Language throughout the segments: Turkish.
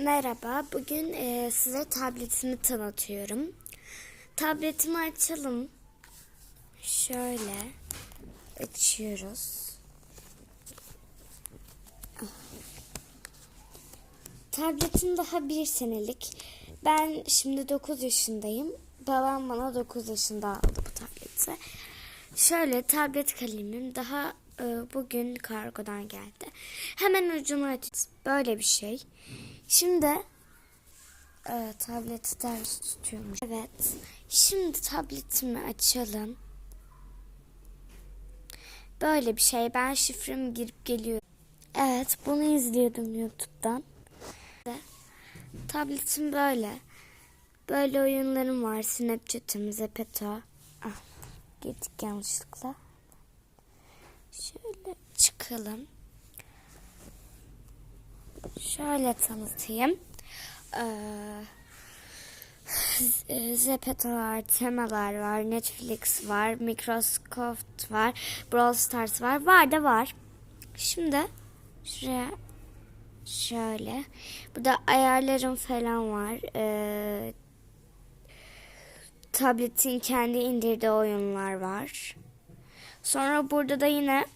Merhaba, bugün e, size tabletimi tanıtıyorum. Tabletimi açalım. Şöyle açıyoruz. Tabletim daha bir senelik. Ben şimdi 9 yaşındayım. Babam bana 9 yaşında aldı bu tableti. Şöyle tablet kalemim daha e, bugün kargodan geldi. Hemen ucunu aç. Böyle bir şey. Şimdi e, tableti ters tutuyormuş. Evet. Şimdi tabletimi açalım. Böyle bir şey. Ben şifremi girip geliyorum. Evet, bunu izliyordum YouTube'dan. Tabletim böyle. Böyle oyunlarım var. Snapchat'im, Zepeto. Ah, gittik yanlışlıkla. Şöyle çıkalım. Şöyle tanıtayım. Ee, Z- Zepeto var, temalar var, Netflix var, Microsoft var, Brawl Stars var. Var da var. Şimdi şuraya şöyle. Burada ayarlarım falan var. Ee, tabletin kendi indirdiği oyunlar var. Sonra burada da yine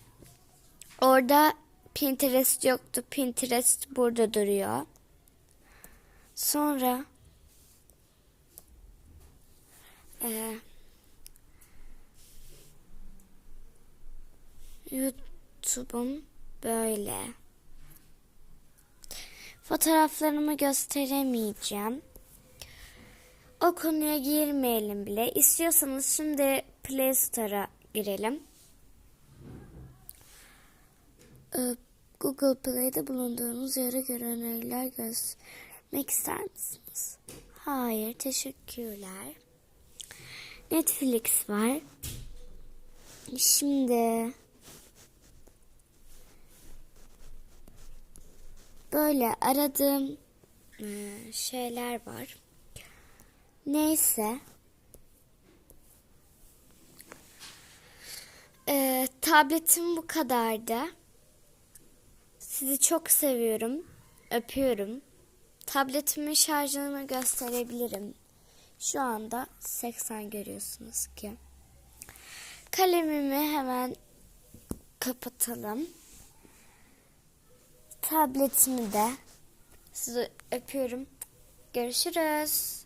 orada Pinterest yoktu. Pinterest burada duruyor. Sonra eee YouTube'um böyle. Fotoğraflarımı gösteremeyeceğim. O konuya girmeyelim bile. İstiyorsanız şimdi Play Store'a girelim. Google Play'de bulunduğunuz yere göre öneriler göstermek ister misiniz? Hayır, teşekkürler. Netflix var. Şimdi böyle aradığım e, şeyler var. Neyse. Ee, tabletim bu kadardı. Sizi çok seviyorum. Öpüyorum. Tabletimin şarjını gösterebilirim. Şu anda 80 görüyorsunuz ki. Kalemimi hemen kapatalım. Tabletimi de sizi öpüyorum. Görüşürüz.